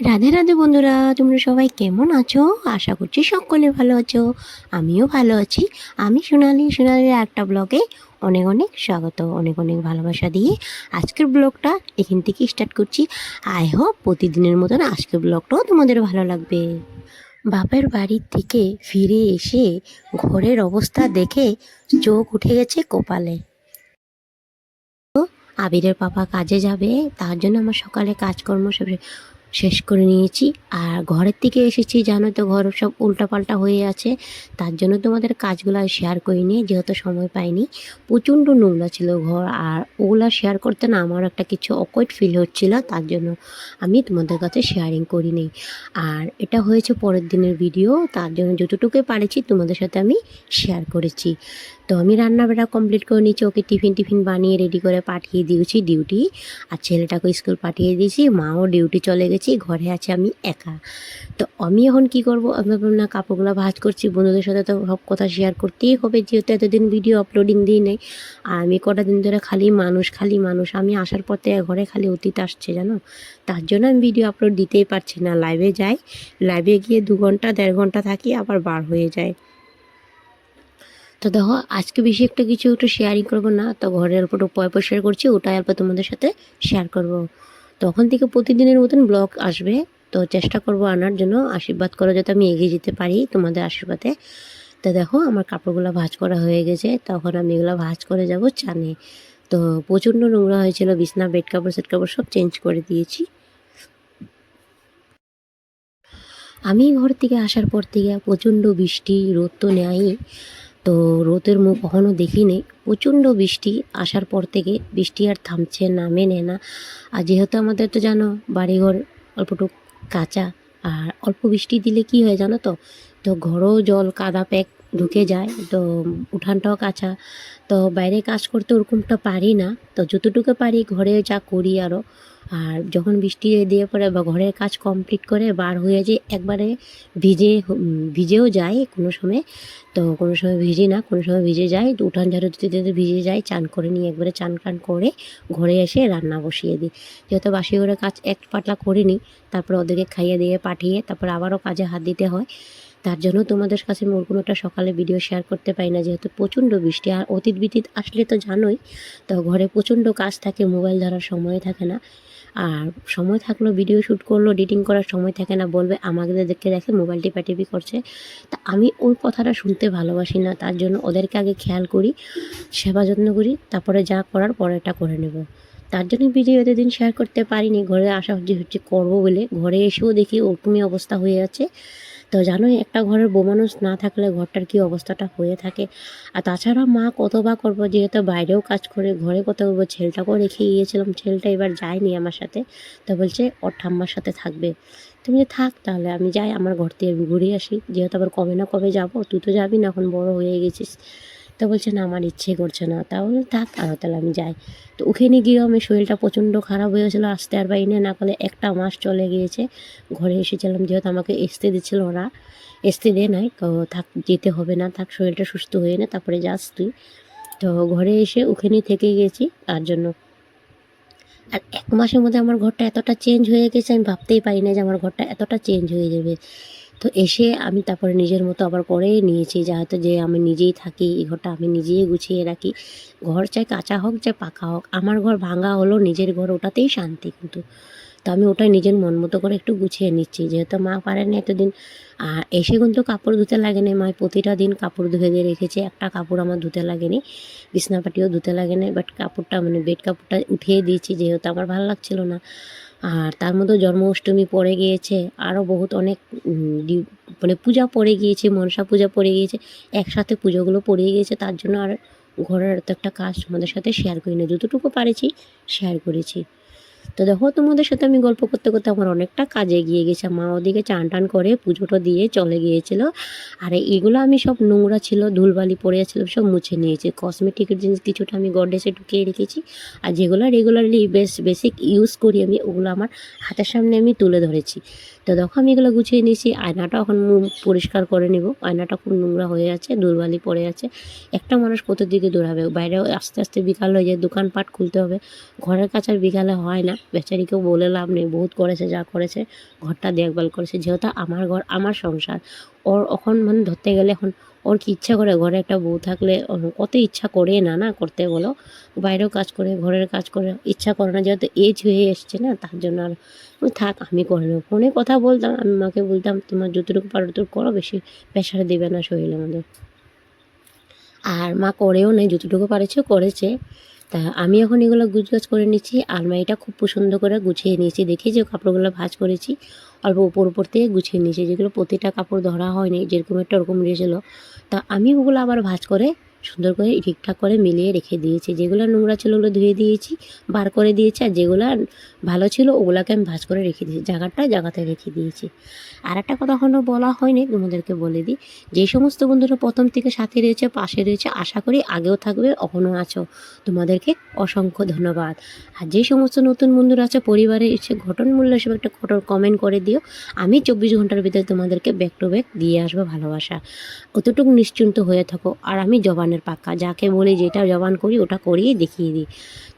রাধে রাধে বন্ধুরা, তোমরা সবাই কেমন আছো? আশা করছি সকলে ভালো আছো, আমিও ভালো আছি। আমি সোনালি, সোনালির একটা ব্লগে অনেক অনেক স্বাগত, অনেক অনেক ভালোবাসা দিয়ে আজকের ব্লগটা এখান থেকে স্টার্ট করছি। আই হোপ প্রতিদিনের মতন আজকের ব্লগটাও তোমাদের ভালো লাগবে। বাপের বাড়ির থেকে ফিরে এসে ঘরের অবস্থা দেখে চোখ উঠে গেছে কপালে। আবিরের পাপা কাজে যাবে, তার জন্য আমার সকালে কাজকর্ম সব শেষ করে নিয়েছি। আর ঘরের থেকে এসেছি জানো তো ঘর সব উল্টাপাল্টা হয়ে আছে। তার জন্য তোমাদের কাজগুলো আর শেয়ার করিনি, যেহেতু সময় পাইনি। প্রচণ্ড নোংরা ছিল ঘর, আর ওগুলো শেয়ার করতে না আমার একটা কিছু অকওয়ার্ড ফিল হচ্ছিল, তার জন্য আমি তোমাদের কাছে শেয়ারিং করিনি। আর এটা হয়েছে পরের দিনের ভিডিও তার জন্য যতটুকুই পারেছি তোমাদের সাথে আমি শেয়ার করেছি। তো আমি রান্নাবাড়া কমপ্লিট করে নিচ্ছি ওকে টিফিন টিফিন বানিয়ে রেডি করে পাঠিয়ে দিয়েছি ডিউটি আর ছেলেটাকে স্কুল পাঠিয়ে দিয়েছি। মাও ডিউটি চলে গেছি। ঘরে আছে আমি একা। তো আমি এখন কি করব? আমি না, কাপড়গুলো ভাজ করছি। বন্ধুদের সাথে তো সব কথা শেয়ার করতেই হবে। যেহেতু এতদিন ভিডিও আপলোডিং দিই নাই। আর আমি কটা দিন ধরে খালি মানুষ খালি মানুষ। আমি আসার পর থেকে ঘরে খালি অতীত আসছে, জানো? তার জন্য আমি ভিডিও আপলোড দিতেই পারছি না। লাইভে যাই। লাইভে গিয়ে দু ঘণ্টা, দেড় ঘণ্টা থাকি, আবার বার হয়ে যায়। তো দেখো, আজকে বেশি একটা কিছু একটু শেয়ারিং করব না। তো ঘরের অল্প একটু পয় পরিষ্কার করছি, ওটাই অল্প তোমাদের সাথে শেয়ার করব। তখন থেকে প্রতিদিনের মতন ব্লগ আসবে। তো চেষ্টা করব আনার জন্য, আশীর্বাদ করো যাতে আমি এগিয়ে যেতে পারি তোমাদের আশীর্বাদে। তো দেখো, আমার কাপড়গুলো ভাজ করা হয়ে গেছে, তখন আমি এগুলো ভাজ করে যাব চানে। তো প্রচণ্ড নোংরা হয়েছিল, বিছনা বেড কাপড় সেট কাপড় সব চেঞ্জ করে দিয়েছি। আমি ঘর থেকে আসার পর থেকে প্রচণ্ড বৃষ্টি, রোদ তো নেয়ই। তো রোদের মুখ কখনো দেখিনি। প্রচণ্ড বৃষ্টি। আসার পর থেকে বৃষ্টি আর থামছে নামে নেয় না। আর যেহেতু আমাদের তো জানো বাড়িঘর অল্পটুক কাঁচা, আর অল্প বৃষ্টি দিলে কি হয় জানো তো? তো ঘরও জল, কাদা, প্যাক ঢুকে যায়। তো উঠানটাও কাঁচা। তো বাইরে কাজ করতে ওরকমটা পারি না। তো যতটুকু পারি ঘরে যা করি আরও আর যখন বৃষ্টি দিয়ে পরে বা ঘরের কাজ কমপ্লিট করে বার হয়ে যে একবারে ভিজে ভিজেও যায় কোনো সময়। তো কোনো সময় ভিজে না, কোনো সময় ভিজে যায়। উঠান ঝাড়ু দিতে দিতে ভিজে যায়। চান করে নিয়ে একবারে চান টান করে ঘরে এসে রান্না বসিয়ে দিই। যেহেতু বাসি ঘরে কাজ এক পাতলা করে নিই তারপর ওদেরকে খাইয়ে দিয়ে পাঠিয়ে তারপর আবারও কাজে হাত দিতে হয়। তার জন্য তোমাদের কাছে মোর কোনোটা সকালে ভিডিও শেয়ার করতে পারি না। যেহেতু প্রচণ্ড বৃষ্টি আর অতীত বিতীত আসলে তো জানোই, তো ঘরে প্রচণ্ড কাজ থাকে মোবাইল ধরার সময় থাকে না। আর সময় থাকলেও ভিডিও শ্যুট করল এডিটিং করার সময় থাকে না, বলবে আমাকে দেখে দেখে মোবাইল টিপাটিপি করছে। তা আমি ওই কথাটা শুনতে ভালোবাসি না, তার জন্য ওদেরকে আগে খেয়াল করি, সেবা যত্ন করি, তারপরে যা করার পরেটা করে নেব। তার জন্য ভিডিও এতদিন শেয়ার করতে পারিনি, ঘরে আসা হচ্ছে হচ্ছে করব বলে, ঘরে এসেও দেখি ওরকমই অবস্থা হয়ে আছে। তো জানোই, একটা ঘরের বৌমানুষ না থাকলে ঘরটার কি অবস্থাটা হয়ে থাকে। আর তাছাড়া মা কত বা করব, যেহেতু বাইরেও কাজ করে, ঘরে কত করব ছেলেটাকেও রেখে গিয়েছিলাম, ছেলেটা এবার যায়নি আমার সাথে। তো বলছে, ওর ঠাম্মার সাথে থাকবে। তুমি থাক তাহলে, আমি যাই, আমার ঘর থেকে ঘুরে আসি। যেহেতু আবার কবে না কবে যাব, তুই তো যাবি না, এখন বড় হয়ে গেছিস। তো বলছে, না, আমার ইচ্ছে করছে না। তাহলে থাক আর তাহলে আমি যাই। তো ওখানে গিয়েও আমি শরীরটা প্রচণ্ড খারাপ হয়ে গেছিল, আসতে আর বাইনে না করলে একটা মাস চলে গিয়েছে, ঘরে এসেছিলাম, যেহেতু আমাকে আসতে দিচ্ছিল ওরা আসতে দে নাই থাক, যেতে হবে না, থাক, শরীরটা সুস্থ হয়ে না, তারপরে যাস তুই। তো ঘরে এসে ওখানে থেকে গেছি, তার জন্য। আর এক মাসের মধ্যে আমার ঘরটা এতটা চেঞ্জ হয়ে গেছে, আমি ভাবতেই পারি না যে আমার ঘরটা এতটা চেঞ্জ হয়ে যাবে। তো এসে আমি তারপরে নিজের মতো আবার করে নিয়েছি যেহেতু যে আমি নিজেই থাকি, এই ঘরটা আমি নিজেই গুছিয়ে রাখি। ঘর চাই কাঁচা হোক, চাই পাকা হোক, আমার ঘর ভাঙা হলো, নিজের ঘর ওটাতেই শান্তি কিন্তু। তো আমি ওটাই নিজের মন মতো করে একটু গুছিয়ে নিচ্ছি, যেহেতু মা পারেন এতদিন। আর এসে কিন্তু কাপড় ধুতে লাগেনি মা প্রতিটা দিন কাপড় ধুয়ে দিয়ে রেখেছে, একটা কাপড় আমার ধুতে লাগেনি, বিছনাপাটিও ধুতে লাগেনি বাট কাপড়টা মানে বেড কাপড়টা উঠিয়ে দিয়েছি, যেহেতু আমার ভালো লাগছিল না। আর তার মধ্যে জন্মাষ্টমী পড়ে গিয়েছে, আরও বহুত অনেক মানে পূজা পড়ে গিয়েছে, মনসা পূজা পড়ে গিয়েছে, একসাথে পুজোগুলো পড়ে গিয়েছে, তার জন্য আর ঘরের একটা কাজ তোমাদের সাথে শেয়ার করি না যতটুকু পারেছি শেয়ার করেছি। তো দেখো, তোমাদের সাথে আমি গল্প করতে করতে আমার অনেকটা কাজে এগিয়ে গেছে। মা ওদিকে চান টান করে পুজোটা দিয়ে চলে গিয়েছিল। আর এগুলো আমি সব নোংরা ছিল, ধুলবালি পড়ে ছিল সব মুছে নিয়েছি। কসমেটিকের জিনিস কিছুটা আমি গডেসে ঢুকিয়ে রেখেছি। আর যেগুলো রেগুলারলি বেশ বেসিক ইউজ করি আমি, ওগুলো আমার হাতের সামনে আমি তুলে ধরেছি। তো দেখো, আমি এগুলো গুছিয়ে নিয়েছি। আয়নাটা এখন পরিষ্কার করে নেব। আয়নাটা খুব নোংরা হয়ে আছে দুর্বালি পড়ে আছে। একটা মানুষ কোথার দিকে দৌড়াবে? বাইরে আস্তে আস্তে বিকাল হয়ে যায়, দোকানপাট খুলতে হবে। ঘরের কাছে আর বিকালে হয় না। না। বেচারিকেও বলে লাভ নেই। বহুত করেছে, যা করেছে, ঘরটা দেখভাল করেছে। যেহেতু আমার ঘর, আমার সংসার। ওর এখন মানে ধরতে গেলে এখন ওর কি ইচ্ছা করে? ঘরে একটা বউ থাকলে কত ইচ্ছা করে না না করতে বলো। বাইরেও কাজ করে, ঘরের কাজ করে, ইচ্ছা করে না। যেহেতু এজ হয়ে এসছে না, তার জন্য আর থাক, আমি করে নেব। ফোনে কথা বলতাম, আমি মাকে বলতাম, তোমার যতটুকু পারো ততটুকু করো, বেশি প্রেশার দেবে না শরীরের মধ্যে আর মা করেও নেই, যতটুকু পারেছে, করেছে। তা আমি এখন এগুলো গুছগাছ করে নিচ্ছি, আলমারিটা খুব পছন্দ করে গুছিয়ে নিয়েছি। দেখি যে কাপড়গুলো ভাজ করেছি, অল্প উপর উপর থেকে গুছিয়ে নিয়েছি। যেগুলো প্রতিটা কাপড় ধরা হয়নি, যেরকম একটা ওরকম রয়েছিলো তা আমি ওগুলো আবার ভাঁজ করে সুন্দর করে ঠিকঠাক করে মিলিয়ে রেখে দিয়েছি। যেগুলো নোংরা ছিল ওগুলো ধুয়ে দিয়েছি, বার করে দিয়েছি, আর যেগুলো ভালো ছিল ওগুলোকে আমি ভাঁজ করে রেখে দিয়েছি, জায়গাটা জায়গাতে রেখে দিয়েছি। আর একটা কথা এখনও বলা হয়নি, তোমাদেরকে বলে দিই। যে সমস্ত বন্ধুরা প্রথম থেকে সাথে রয়েছে, পাশে রয়েছে, আশা করি আগেও থাকবে এখনও আছো। তোমাদেরকে অসংখ্য ধন্যবাদ। আর যে সমস্ত নতুন বন্ধুরা আছে, পরিবারে এসে ঘটনমূল্য হিসেবে একটা ঘটন কমেন্ট করে দিও। আমি চব্বিশ ঘণ্টার ভিতরে তোমাদেরকে ব্যাক টু ব্যাক দিয়ে আসব ভালোবাসা। অতটুকু নিশ্চিন্ত হয়ে থাকো, আর আমি জবানের পাক্কা যাকে বলি যেটা জবান করি, ওটা করিয়ে দেখিয়ে দিই।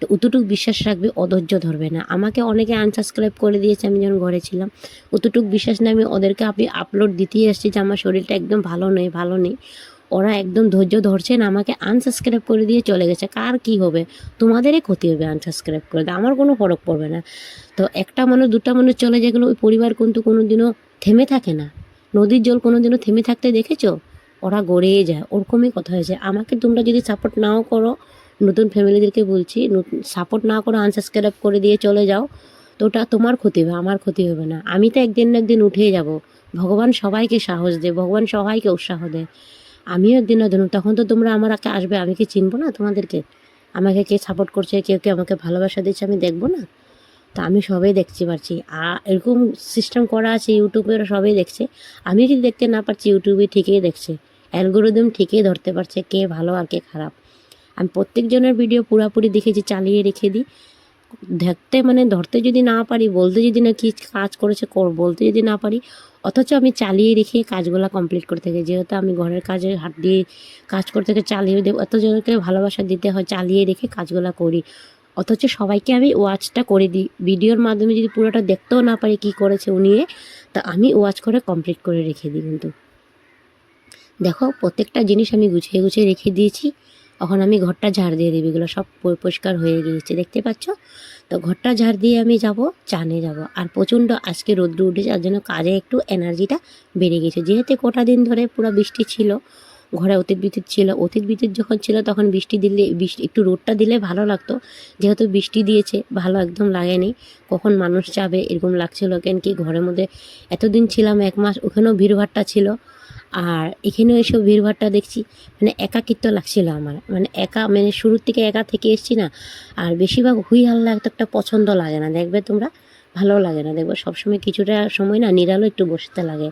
তো অতটুকু বিশ্বাস রাখবে, অধৈর্য ধরবে না। আমাকে অনেকে আনসাবস্ক্রাইব করে দিয়েছে, আমি যখন ঘরে ছিলাম। অতটুকু বিশ্বাস না, আমি ওদেরকে আপনি আপলোড দিতেই আসছি যে আমার শরীরটা একদম ভালো নেই ভালো নেই। ওরা একদম ধৈর্য ধরছে না, আমাকে আনসাবস্ক্রাইব করে দিয়ে চলে গেছে। কার কি হবে? তোমাদেরই ক্ষতি হবে আনসাবস্ক্রাইব করে আমার কোনো ফরক পড়বে না। তো একটা মানুষ, দুটা মানুষ চলে যেগুলো ওই পরিবার কিন্তু কোনো দিনও থেমে থাকে না। নদীর জল কোনো দিনও থেমে থাকতে দেখেছ? ওরা গড়িয়ে যায়, ওরকমই কথা হয়েছে। আমাকে তোমরা যদি সাপোর্ট নাও করো, নতুন ফ্যামিলিদেরকে বলছি সাপোর্ট না করো আনসাবস্ক্রাইব করে দিয়ে চলে যাও, তো ওটা তোমার ক্ষতি হবে, আমার ক্ষতি হবে না। আমি তো একদিন না একদিন উঠে যাব। ভগবান সবাইকে সাহস দেয় ভগবান সবাইকে উৎসাহ দেয় আমিও একদিন না ধরুন তখন তো তোমরা আমার আগে আসবে, আমি কি চিনবো না তোমাদেরকে? আমাকে কে সাপোর্ট করছে, কেউ কে আমাকে ভালোবাসা দিচ্ছে, আমি দেখব না? তা আমি সবাই দেখতে পারছি। আর এরকম সিস্টেম করা আছে ইউটিউবে সবাই দেখছে। আমি যদি দেখতে না পারছি ইউটিউবে ঠিকই দেখছে। অ্যালগোরিদম ঠিকই ধরতে পারছে কে ভালো আর কে খারাপ। আমি প্রত্যেকজনের ভিডিও পুরাপুরি দেখেছি, চালিয়ে রেখে দিই। দেখতে মানে ধরতে যদি না পারি, বলতে যদি না কি কাজ করেছে কর, বলতে যদি না পারি, অথচ আমি চালিয়ে রেখে কাজগুলো কমপ্লিট করতে থাকি। যেহেতু আমি ঘরের কাজে হাত দিয়ে কাজ করতে থেকে, চালিয়ে দেবো, অতজনকে ভালোবাসা দিতে হয়, চালিয়ে রেখে কাজগুলো করি। অথচ সবাইকে আমি ওয়াচটা করে দিই। ভিডিওর মাধ্যমে যদি পুরোটা দেখতেও না পারি কি করেছে উনি তা আমি ওয়াচ করে কমপ্লিট করে রেখে দিই কিন্তু। দেখো, প্রত্যেকটা জিনিস আমি গুছিয়ে গুছিয়ে রেখে দিয়েছি। এখন আমি ঘরটা ঝাড় দিয়ে দিবি। এগুলো সব পরিষ্কার হয়ে গিয়েছে, দেখতে পাচ্ছ? তো ঘরটা ঝাড় দিয়ে আমি যাব, চানে যাব। আর প্রচণ্ড আজকে রোদ্র উঠেছে যার জন্য কাজে একটু এনার্জিটা বেড়ে গেছে যেহেতু কটা দিন ধরে পুরো বৃষ্টি ছিল, ঘরে অতীত বিদ্যুৎ ছিল, অতীত বিদ্যুৎ যখন ছিল তখন বৃষ্টি দিলে, বৃষ্টি, একটু রোদটা দিলে ভালো লাগতো। যেহেতু বৃষ্টি দিয়েছে, ভালো একদম লাগেনি। কখন মানুষ যাবে এরকম লাগছিল, কেন কি ঘরের মধ্যে এতদিন ছিলাম, এক মাস ওখানেও ভিড়ভাট্টা ছিল। আর এখানেও এসব ভিড়ভাট্টা দেখছি মানে একাকিত্ব লাগছিল আমার। মানে একা মানে শুরুর থেকে একা থেকে এসছি না, আর বেশিরভাগ হুই হাল্লা একটা একটা পছন্দ লাগে না। দেখবে তোমরা ভালো লাগে না। দেখবে সবসময় কিছুটা সময় না নিরালো একটু বসতে লাগে।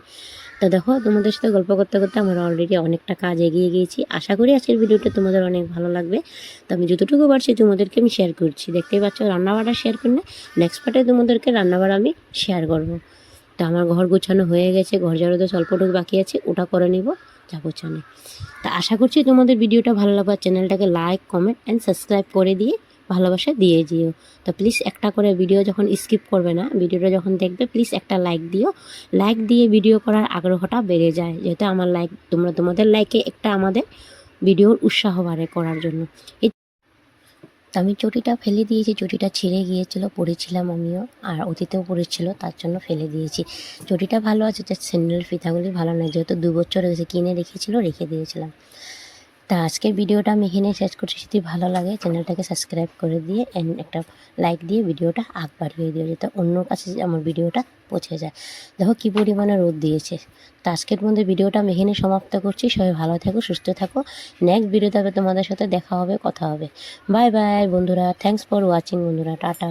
তো দেখো, তোমাদের সাথে গল্প করতে করতে আমার অলরেডি অনেকটা কাজ এগিয়ে গিয়েছি। আশা করি আজকের ভিডিওটা তোমাদের অনেক ভালো লাগবে। তো আমি যতটুকু পারছি তোমাদেরকে আমি শেয়ার করছি। দেখতেই পাচ্ছ, রান্নাবাড়া শেয়ার করলে নেক্সট পার্টে তোমাদেরকে রান্নাবাড়া আমি শেয়ার করব। তো আমার ঘর গোছানো হয়ে গেছে, ঘর ঝাড়ু তো স্বল্পটুকু বাকি আছে, ওটা করে নিব, যা গোছানো। তা আশা করছি তোমাদের ভিডিওটা ভালো লাগবে চ্যানেলটাকে লাইক কমেন্ট অ্যান্ড সাবস্ক্রাইব করে দিয়ে ভালোবাসা দিয়ে দিও। তো প্লিজ একটা করে ভিডিও যখন স্কিপ করবে না, ভিডিওটা যখন দেখবে প্লিজ একটা লাইক দিও। লাইক দিয়ে ভিডিও করার আগ্রহটা বেড়ে যায়, যেহেতু আমার লাইক তোমরা তোমাদের লাইকে একটা আমাদের ভিডিওর উৎসাহ বাড়ে করার জন্য। তো আমি চটিটা ফেলে দিয়েছি, চটিটা ছিঁড়ে গিয়েছিল, পড়েছিলাম আমিও, আর অতীতেও পড়েছিল, তার জন্য ফেলে দিয়েছি। চটিটা ভালো আছে যে স্যান্ডেল ফিতাগুলি ভালো নয়, যেহেতু দু বছর হয়েছে, কিনে রেখেছিল, রেখে দিয়েছিলাম। তা আজকের ভিডিওটা আমি এখানে শেষ করছি। যদি ভালো লাগে, চ্যানেলটাকে সাবস্ক্রাইব করে দিয়ে অ্যান্ড একটা লাইক দিয়ে ভিডিওটা আগ বাড়িয়ে দিও, যাতে অন্য কাছে আমার ভিডিওটা পৌঁছে যায়। দেখো কী পরিমাণে রোদ দিয়েছে। তো আজকের মধ্যে ভিডিওটা আমি এখানে সমাপ্ত করছি। সবাই ভালো থাকো, সুস্থ থাকো। নেক্সট ভিডিওতে তোমাদের সাথে দেখা হবে, কথা হবে। বাই বাই বন্ধুরা। থ্যাংকস ফর ওয়াচিং বন্ধুরা। টাটা